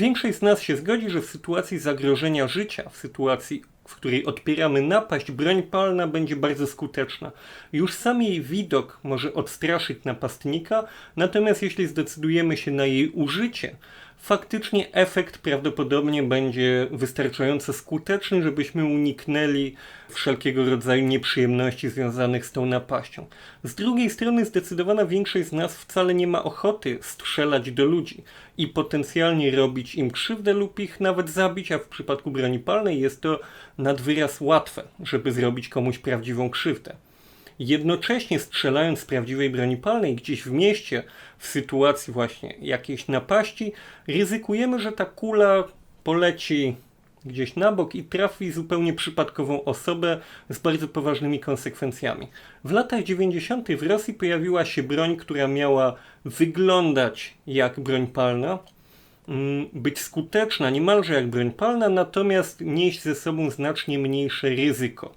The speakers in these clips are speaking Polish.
Większość z nas się zgodzi, że w sytuacji zagrożenia życia, w sytuacji, w której odpieramy napaść, broń palna będzie bardzo skuteczna. Już sam jej widok może odstraszyć napastnika, natomiast jeśli zdecydujemy się na jej użycie, faktycznie efekt prawdopodobnie będzie wystarczająco skuteczny, żebyśmy uniknęli wszelkiego rodzaju nieprzyjemności związanych z tą napaścią. Z drugiej strony zdecydowana większość z nas wcale nie ma ochoty strzelać do ludzi i potencjalnie robić im krzywdę lub ich nawet zabić, a w przypadku broni palnej jest to nad wyraz łatwe, żeby zrobić komuś prawdziwą krzywdę. Jednocześnie strzelając z prawdziwej broni palnej gdzieś w mieście, w sytuacji właśnie jakiejś napaści, ryzykujemy, że ta kula poleci gdzieś na bok i trafi zupełnie przypadkową osobę z bardzo poważnymi konsekwencjami. W latach 90. w Rosji pojawiła się broń, która miała wyglądać jak broń palna, mm, być skuteczna niemalże jak broń palna, natomiast nieść ze sobą znacznie mniejsze ryzyko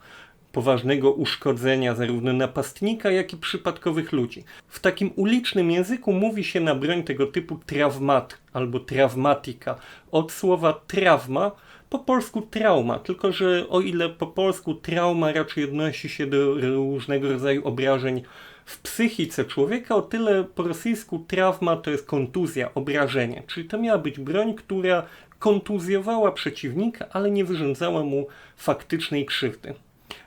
poważnego uszkodzenia zarówno napastnika, jak i przypadkowych ludzi. W takim ulicznym języku mówi się na broń tego typu trawmat albo trawmatika od słowa trawma, po polsku trauma, tylko że o ile po polsku trauma raczej odnosi się do różnego rodzaju obrażeń w psychice człowieka, o tyle po rosyjsku trauma to jest kontuzja, obrażenie. Czyli to miała być broń, która kontuzjowała przeciwnika, ale nie wyrządzała mu faktycznej krzywdy.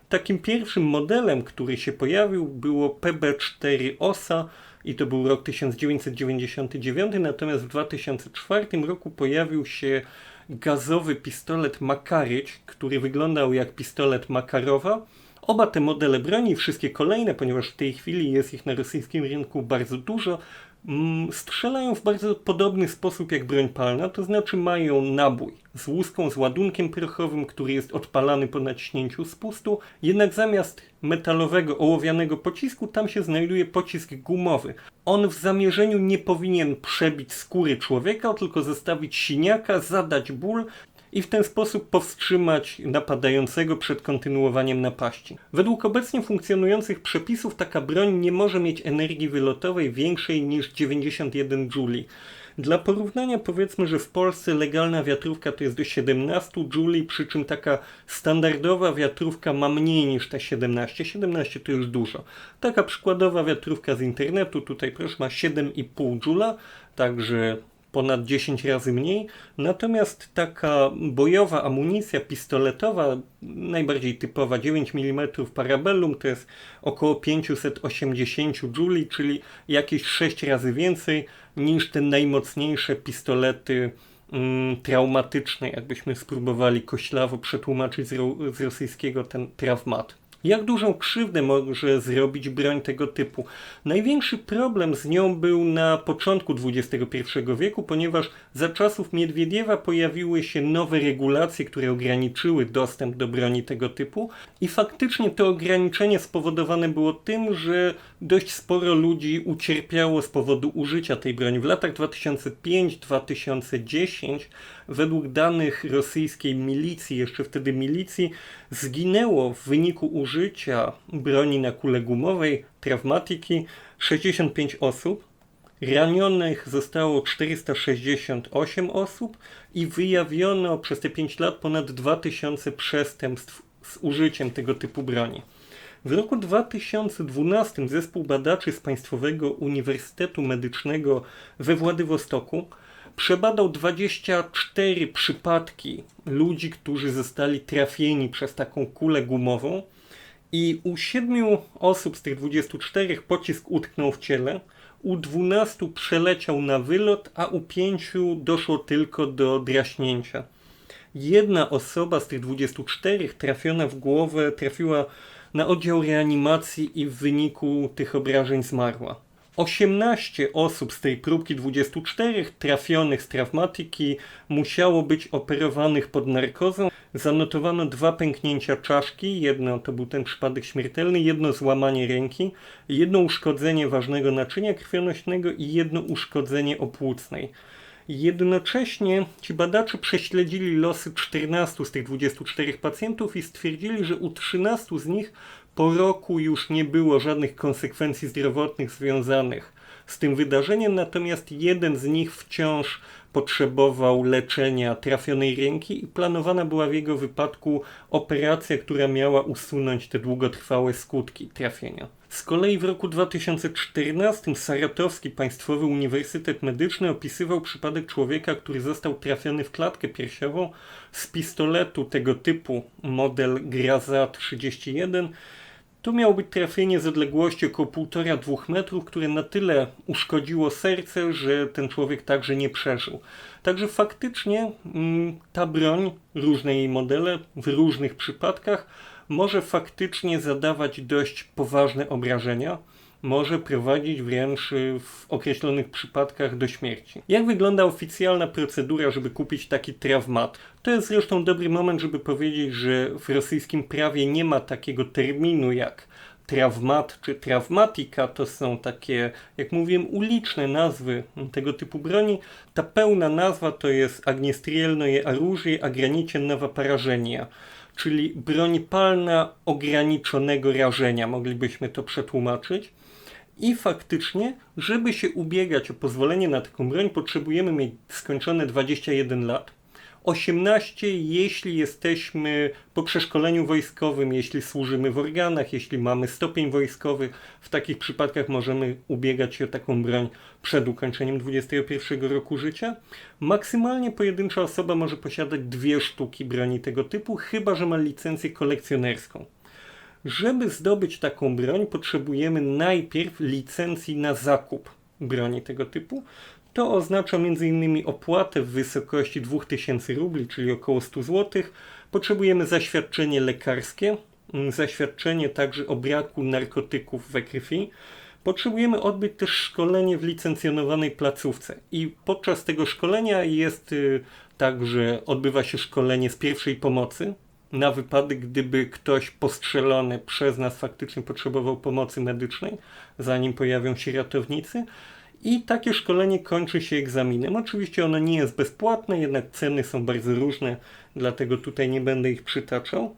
Takim pierwszym modelem, który się pojawił, było PB4 OSA i to był rok 1999, natomiast w 2004 roku pojawił się gazowy pistolet Makaryć, który wyglądał jak pistolet Makarowa. Oba te modele broni, wszystkie kolejne, ponieważ w tej chwili jest ich na rosyjskim rynku bardzo dużo, strzelają w bardzo podobny sposób jak broń palna, to znaczy mają nabój z łuską, z ładunkiem prochowym, który jest odpalany po naciśnięciu spustu, jednak zamiast metalowego, ołowianego pocisku tam się znajduje pocisk gumowy. On w zamierzeniu nie powinien przebić skóry człowieka, tylko zostawić siniaka, zadać ból i w ten sposób powstrzymać napadającego przed kontynuowaniem napaści. Według obecnie funkcjonujących przepisów taka broń nie może mieć energii wylotowej większej niż 91 Joule. Dla porównania powiedzmy, że w Polsce legalna wiatrówka to jest do 17 Joule, przy czym taka standardowa wiatrówka ma mniej niż te 17. 17 to już dużo. Taka przykładowa wiatrówka z internetu tutaj proszę ma 7,5 Joule, także ponad 10 razy mniej. Natomiast taka bojowa amunicja pistoletowa, najbardziej typowa 9 mm Parabellum, to jest około 580 Joule, czyli jakieś 6 razy więcej niż te najmocniejsze pistolety mm, traumatyczne, jakbyśmy spróbowali koślawo przetłumaczyć z, ro z rosyjskiego ten trawmat. Jak dużą krzywdę może zrobić broń tego typu? Największy problem z nią był na początku XXI wieku, ponieważ za czasów Miedwiediewa pojawiły się nowe regulacje, które ograniczyły dostęp do broni tego typu i faktycznie to ograniczenie spowodowane było tym, że dość sporo ludzi ucierpiało z powodu użycia tej broni. W latach 2005-2010 według danych rosyjskiej milicji, jeszcze wtedy milicji, zginęło w wyniku użycia broni na kule gumowej, traumatyki 65 osób, ranionych zostało 468 osób i wyjawiono przez te 5 lat ponad 2000 przestępstw z użyciem tego typu broni. W roku 2012 zespół badaczy z Państwowego Uniwersytetu Medycznego we Władywostoku przebadał 24 przypadki ludzi, którzy zostali trafieni przez taką kulę gumową i u 7 osób z tych 24 pocisk utknął w ciele, u 12 przeleciał na wylot, a u 5 doszło tylko do draśnięcia. Jedna osoba z tych 24 trafiona w głowę trafiła na oddział reanimacji i w wyniku tych obrażeń zmarła. 18 osób z tej próbki 24 trafionych z traumatyki musiało być operowanych pod narkozą. Zanotowano dwa pęknięcia czaszki, jedno to był ten przypadek śmiertelny, jedno złamanie ręki, jedno uszkodzenie ważnego naczynia krwionośnego i jedno uszkodzenie opłucnej. Jednocześnie ci badacze prześledzili losy 14 z tych 24 pacjentów i stwierdzili, że u 13 z nich po roku już nie było żadnych konsekwencji zdrowotnych związanych z tym wydarzeniem, natomiast jeden z nich wciąż potrzebował leczenia trafionej ręki i planowana była w jego wypadku operacja, która miała usunąć te długotrwałe skutki trafienia. Z kolei w roku 2014 Saratowski Państwowy Uniwersytet Medyczny opisywał przypadek człowieka, który został trafiony w klatkę piersiową z pistoletu tego typu model Graza 31 tu miało być trafienie z odległości około 1,5-2 metrów, które na tyle uszkodziło serce, że ten człowiek także nie przeżył. Także faktycznie mm, ta broń, różne jej modele, w różnych przypadkach może faktycznie zadawać dość poważne obrażenia może prowadzić wręcz y, w określonych przypadkach do śmierci. Jak wygląda oficjalna procedura, żeby kupić taki trawmat? To jest zresztą dobry moment, żeby powiedzieć, że w rosyjskim prawie nie ma takiego terminu jak trawmat czy trawmatika to są takie, jak mówiłem, uliczne nazwy tego typu broni. Ta pełna nazwa to jest огнестрельное оружие ограниченного поражения, czyli broń palna ograniczonego rażenia, moglibyśmy to przetłumaczyć. I faktycznie, żeby się ubiegać o pozwolenie na taką broń, potrzebujemy mieć skończone 21 lat. 18, jeśli jesteśmy po przeszkoleniu wojskowym, jeśli służymy w organach, jeśli mamy stopień wojskowy. W takich przypadkach możemy ubiegać się o taką broń przed ukończeniem 21 roku życia. Maksymalnie pojedyncza osoba może posiadać dwie sztuki broni tego typu, chyba że ma licencję kolekcjonerską. Żeby zdobyć taką broń, potrzebujemy najpierw licencji na zakup broni tego typu. To oznacza m.in. opłatę w wysokości 2000 rubli, czyli około 100 zł. Potrzebujemy zaświadczenie lekarskie, mm, zaświadczenie także o braku narkotyków we krwi. Potrzebujemy odbyć też szkolenie w licencjonowanej placówce i podczas tego szkolenia jest y, także odbywa się szkolenie z pierwszej pomocy, na wypadek, gdyby ktoś postrzelony przez nas faktycznie potrzebował pomocy medycznej, zanim pojawią się ratownicy. I takie szkolenie kończy się egzaminem. Oczywiście ono nie jest bezpłatne, jednak ceny są bardzo różne, dlatego tutaj nie będę ich przytaczał.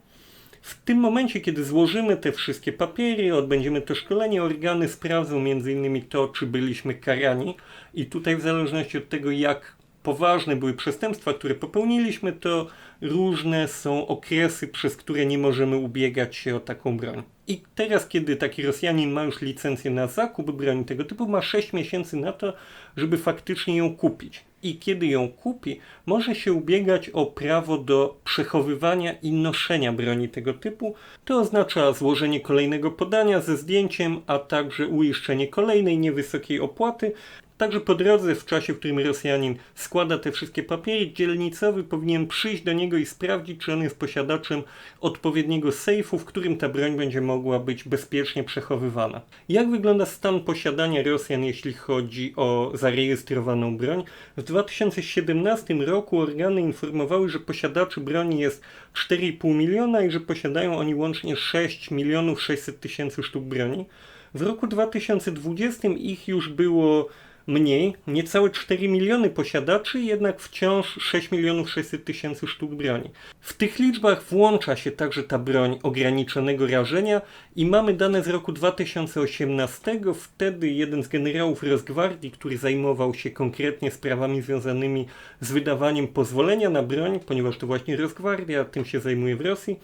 W tym momencie, kiedy złożymy te wszystkie papiery, odbędziemy to szkolenie, organy sprawdzą m.in. to, czy byliśmy karani i tutaj w zależności od tego, jak poważne były przestępstwa, które popełniliśmy, to różne są okresy, przez które nie możemy ubiegać się o taką broń. I teraz, kiedy taki Rosjanin ma już licencję na zakup broni tego typu, ma 6 miesięcy na to, żeby faktycznie ją kupić. I kiedy ją kupi, może się ubiegać o prawo do przechowywania i noszenia broni tego typu. To oznacza złożenie kolejnego podania ze zdjęciem, a także uiszczenie kolejnej niewysokiej opłaty, Także po drodze, w czasie, w którym Rosjanin składa te wszystkie papiery, dzielnicowy powinien przyjść do niego i sprawdzić, czy on jest posiadaczem odpowiedniego sejfu, w którym ta broń będzie mogła być bezpiecznie przechowywana. Jak wygląda stan posiadania Rosjan, jeśli chodzi o zarejestrowaną broń? W 2017 roku organy informowały, że posiadaczy broni jest 4,5 miliona i że posiadają oni łącznie 6 milionów 600 tysięcy sztuk broni. W roku 2020 ich już było mniej, niecałe 4 miliony posiadaczy, jednak wciąż 6 milionów 600 tysięcy sztuk broni. W tych liczbach włącza się także ta broń ograniczonego rażenia i mamy dane z roku 2018. Wtedy jeden z generałów Rosgwardii, który zajmował się konkretnie sprawami związanymi z wydawaniem pozwolenia na broń, ponieważ to właśnie Rosgwardia tym się zajmuje w Rosji,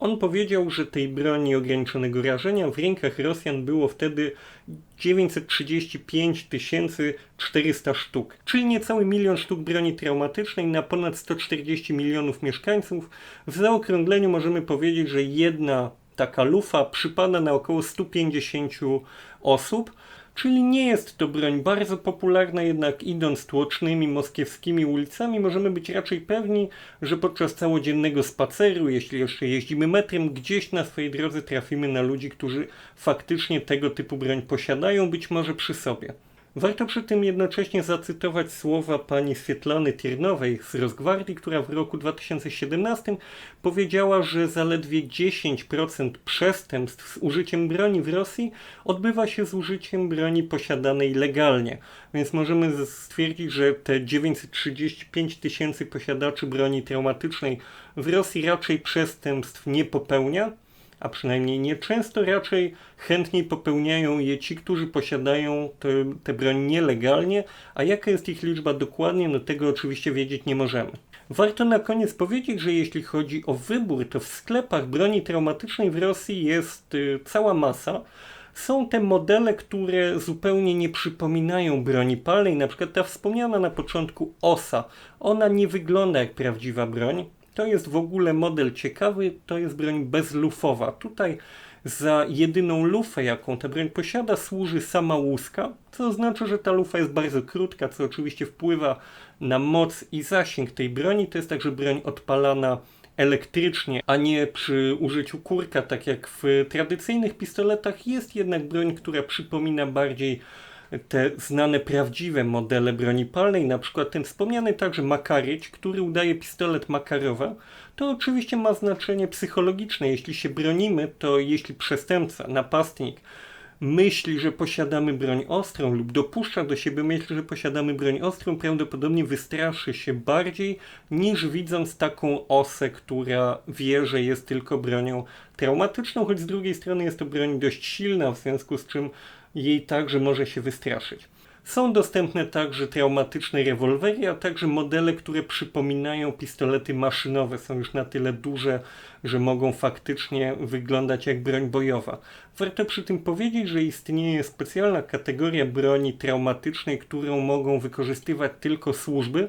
on powiedział, że tej broni ograniczonego rażenia w rękach Rosjan było wtedy 935 400 sztuk, czyli niecały milion sztuk broni traumatycznej na ponad 140 milionów mieszkańców. W zaokrągleniu możemy powiedzieć, że jedna taka lufa przypada na około 150 osób. Czyli nie jest to broń bardzo popularna, jednak idąc tłocznymi moskiewskimi ulicami możemy być raczej pewni, że podczas całodziennego spaceru, jeśli jeszcze jeździmy metrem, gdzieś na swojej drodze trafimy na ludzi, którzy faktycznie tego typu broń posiadają, być może przy sobie. Warto przy tym jednocześnie zacytować słowa pani Swietlany Tiernowej z Rosgwardii, która w roku 2017 powiedziała, że zaledwie 10% przestępstw z użyciem broni w Rosji odbywa się z użyciem broni posiadanej legalnie. Więc możemy stwierdzić, że te 935 tysięcy posiadaczy broni traumatycznej w Rosji raczej przestępstw nie popełnia, a przynajmniej nieczęsto, raczej chętniej popełniają je ci, którzy posiadają tę broń nielegalnie, a jaka jest ich liczba dokładnie, no tego oczywiście wiedzieć nie możemy. Warto na koniec powiedzieć, że jeśli chodzi o wybór, to w sklepach broni traumatycznej w Rosji jest y, cała masa. Są te modele, które zupełnie nie przypominają broni palnej, na przykład ta wspomniana na początku OSA. Ona nie wygląda jak prawdziwa broń. To jest w ogóle model ciekawy, to jest broń bezlufowa. Tutaj za jedyną lufę, jaką ta broń posiada, służy sama łuska, co oznacza, że ta lufa jest bardzo krótka, co oczywiście wpływa na moc i zasięg tej broni. To jest także broń odpalana elektrycznie, a nie przy użyciu kurka, tak jak w tradycyjnych pistoletach. Jest jednak broń, która przypomina bardziej te znane prawdziwe modele broni palnej, na przykład ten wspomniany także Makaryć, który udaje pistolet Makarowa, to oczywiście ma znaczenie psychologiczne. Jeśli się bronimy, to jeśli przestępca, napastnik myśli, że posiadamy broń ostrą lub dopuszcza do siebie myśl, że posiadamy broń ostrą, prawdopodobnie wystraszy się bardziej niż widząc taką osę, która wie, że jest tylko bronią traumatyczną, choć z drugiej strony jest to broń dość silna, w związku z czym jej także może się wystraszyć. Są dostępne także traumatyczne rewolwery, a także modele, które przypominają pistolety maszynowe. Są już na tyle duże, że mogą faktycznie wyglądać jak broń bojowa. Warto przy tym powiedzieć, że istnieje specjalna kategoria broni traumatycznej, którą mogą wykorzystywać tylko służby.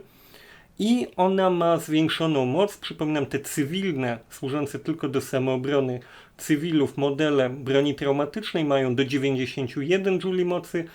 I ona ma zwiększoną moc. Przypominam, te cywilne, służące tylko do samoobrony cywilów, modele broni traumatycznej mają do 91 Joule mocy,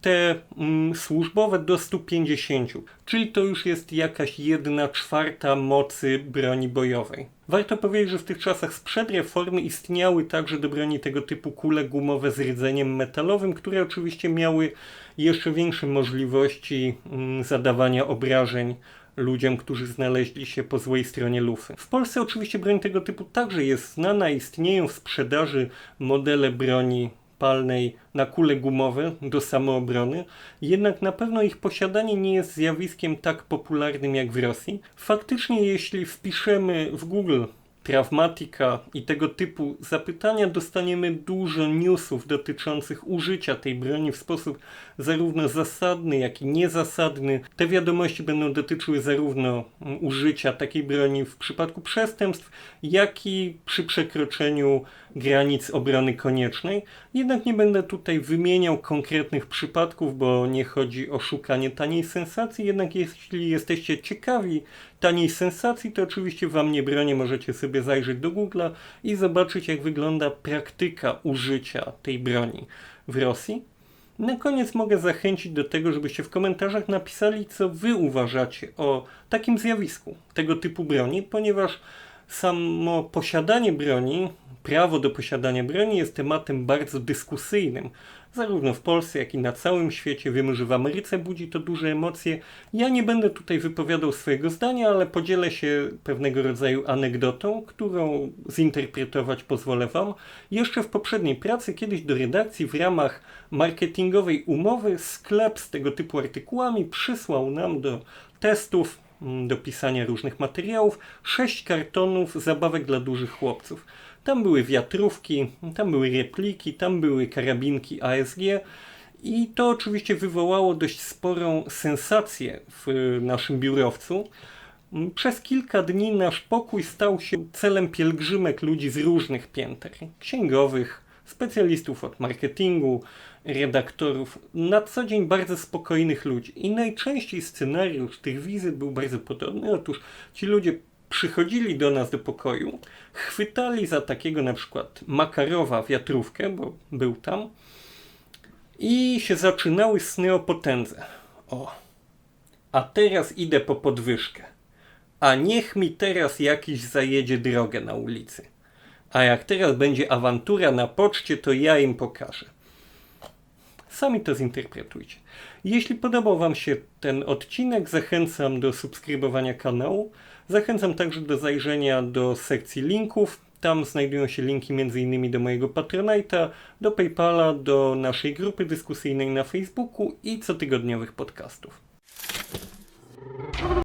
te mm, służbowe do 150, czyli to już jest jakaś jedna czwarta mocy broni bojowej. Warto powiedzieć, że w tych czasach sprzed reformy istniały także do broni tego typu kule gumowe z rdzeniem metalowym, które oczywiście miały jeszcze większe możliwości mm, zadawania obrażeń ludziom, którzy znaleźli się po złej stronie lufy. W Polsce oczywiście broń tego typu także jest znana, istnieją w sprzedaży modele broni palnej na kule gumowe do samoobrony, jednak na pewno ich posiadanie nie jest zjawiskiem tak popularnym jak w Rosji. Faktycznie jeśli wpiszemy w Google Trawmatika i tego typu zapytania dostaniemy dużo newsów dotyczących użycia tej broni w sposób zarówno zasadny, jak i niezasadny. Te wiadomości będą dotyczyły zarówno użycia takiej broni w przypadku przestępstw, jak i przy przekroczeniu granic obrony koniecznej. Jednak nie będę tutaj wymieniał konkretnych przypadków, bo nie chodzi o szukanie taniej sensacji. Jednak jeśli jesteście ciekawi taniej sensacji, to oczywiście Wam nie bronię, możecie sobie zajrzeć do Google'a i zobaczyć, jak wygląda praktyka użycia tej broni w Rosji. Na koniec mogę zachęcić do tego, żebyście w komentarzach napisali, co Wy uważacie o takim zjawisku tego typu broni, ponieważ samo posiadanie broni, prawo do posiadania broni jest tematem bardzo dyskusyjnym zarówno w Polsce, jak i na całym świecie. Wiemy, że w Ameryce budzi to duże emocje. Ja nie będę tutaj wypowiadał swojego zdania, ale podzielę się pewnego rodzaju anegdotą, którą zinterpretować pozwolę Wam. Jeszcze w poprzedniej pracy, kiedyś do redakcji w ramach marketingowej umowy, sklep z tego typu artykułami przysłał nam do testów do pisania różnych materiałów, sześć kartonów zabawek dla dużych chłopców. Tam były wiatrówki, tam były repliki, tam były karabinki ASG. I to oczywiście wywołało dość sporą sensację w naszym biurowcu. Przez kilka dni nasz pokój stał się celem pielgrzymek ludzi z różnych pięter księgowych, specjalistów od marketingu, redaktorów, na co dzień bardzo spokojnych ludzi. I najczęściej scenariusz tych wizyt był bardzo podobny. Otóż ci ludzie przychodzili do nas do pokoju, chwytali za takiego na przykład Makarowa wiatrówkę, bo był tam, i się zaczynały sny o potędze. O, a teraz idę po podwyżkę. A niech mi teraz jakiś zajedzie drogę na ulicy. A jak teraz będzie awantura na poczcie, to ja im pokażę. Sami to zinterpretujcie. Jeśli podobał Wam się ten odcinek, zachęcam do subskrybowania kanału. Zachęcam także do zajrzenia do sekcji linków. Tam znajdują się linki m.in. do mojego Patronite'a, do PayPala, do naszej grupy dyskusyjnej na Facebooku i cotygodniowych podcastów.